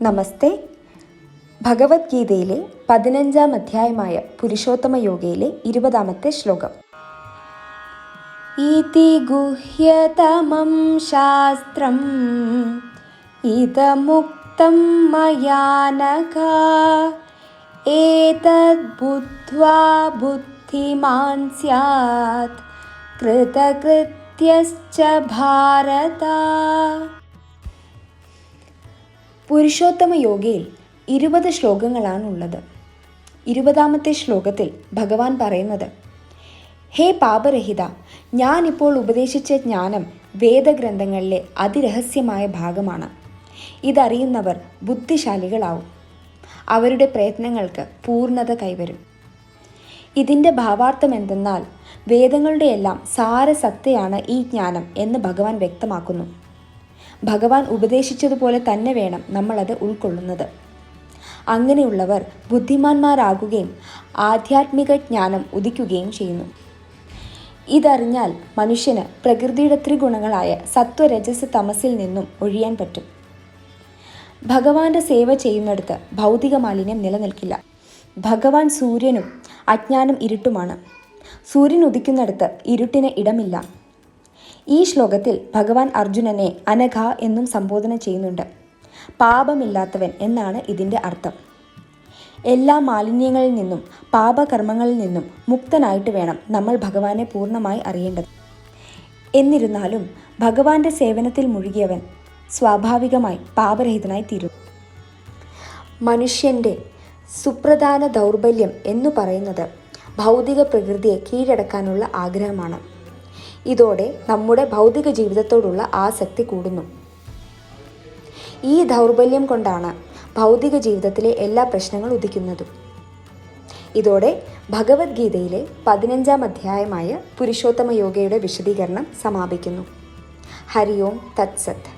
നമസ്തേ. ഭഗവത്ഗീതയിലെ പതിനഞ്ചാം അധ്യായമായ പുരുഷോത്തമ യോഗയിലെ ഇരുപതാമത്തെ ശ്ലോകം. ഇതി ഗുഹ്യതമം ശാസ്ത്രം ഇതമുക്തം മയാനക ഏതദ്ബുദ്ധ്വാ ബുദ്ധിമാൻ സ്യാത് കൃതകൃത്യശ്ച ഭാരത. പുരുഷോത്തമ യോഗയിൽ ഇരുപത് ശ്ലോകങ്ങളാണുള്ളത്. ഇരുപതാമത്തെ ശ്ലോകത്തിൽ ഭഗവാൻ പറയുന്നത് ഹേ പാപരഹിത ഞാനിപ്പോൾ ഉപദേശിച്ച ജ്ഞാനം വേദഗ്രന്ഥങ്ങളിലെ അതിരഹസ്യമായ ഭാഗമാണ്. ഇതറിയുന്നവർ ബുദ്ധിശാലികളാവും. അവരുടെ പ്രയത്നങ്ങൾക്ക് പൂർണത കൈവരും. ഇതിന്റെ ഭാവാർത്ഥം എന്തെന്നാൽ വേദങ്ങളുടെയെല്ലാം സാരസത്തയാണ് ഈ ജ്ഞാനം എന്ന് ഭഗവാൻ വ്യക്തമാക്കുന്നു. ഭഗവാൻ ഉപദേശിച്ചതുപോലെ തന്നെ വേണം നമ്മളത് ഉൾക്കൊള്ളുന്നത്. അങ്ങനെയുള്ളവർ ബുദ്ധിമാന്മാരാകുകയും ആധ്യാത്മിക ജ്ഞാനം ഉദിക്കുകയും ചെയ്യുന്നു. ഇതറിഞ്ഞാൽ മനുഷ്യന് പ്രകൃതിയുടെ ത്രിഗുണങ്ങളായ സത്വരജസ് തമസിൽ നിന്നും ഒഴിയാൻ പറ്റും. ഭഗവാന്റെ സേവ ചെയ്യുന്നിടത്ത് ഭൗതിക മാലിന്യം നിലനിൽക്കില്ല. ഭഗവാൻ സൂര്യനും അജ്ഞാനം ഇരുട്ടുമാണ്. സൂര്യൻ ഉദിക്കുന്നിടത്ത് ഇരുട്ടിന് ഇടമില്ല. ഈ ശ്ലോകത്തിൽ ഭഗവാൻ അർജുനനെ അനഘ എന്നും സംബോധന ചെയ്യുന്നുണ്ട്. പാപമില്ലാത്തവൻ എന്നാണ് ഇതിന്റെ അർത്ഥം. എല്ലാ മാലിന്യങ്ങളിൽ നിന്നും പാപകർമ്മങ്ങളിൽ നിന്നും മുക്തനായിട്ട് വേണം നമ്മൾ ഭഗവാനെ പൂർണമായി അറിയേണ്ടത്. എന്നിരുന്നാലും ഭഗവാന്റെ സേവനത്തിൽ മുഴുകിയവൻ സ്വാഭാവികമായി പാപരഹിതനായി തീരും. മനുഷ്യന്റെ സുപ്രധാന ദൗർബല്യം എന്നു പറയുന്നത് ഭൗതിക പ്രകൃതിയെ കീഴടക്കാനുള്ള ആഗ്രഹമാണ്. ഇതോടെ നമ്മുടെ ഭൗതിക ജീവിതത്തോടുള്ള ആസക്തി കൂടുന്നു. ഈ ദൗർബല്യം കൊണ്ടാണ് ഭൗതിക ജീവിതത്തിലെ എല്ലാ പ്രശ്നങ്ങളും ഉദിക്കുന്നതും. ഇതോടെ ഭഗവത്ഗീതയിലെ പതിനഞ്ചാം അധ്യായമായ പുരുഷോത്തമ യോഗയുടെ വിശദീകരണം സമാപിക്കുന്നു. ഹരി ഓം തത്സത്ത്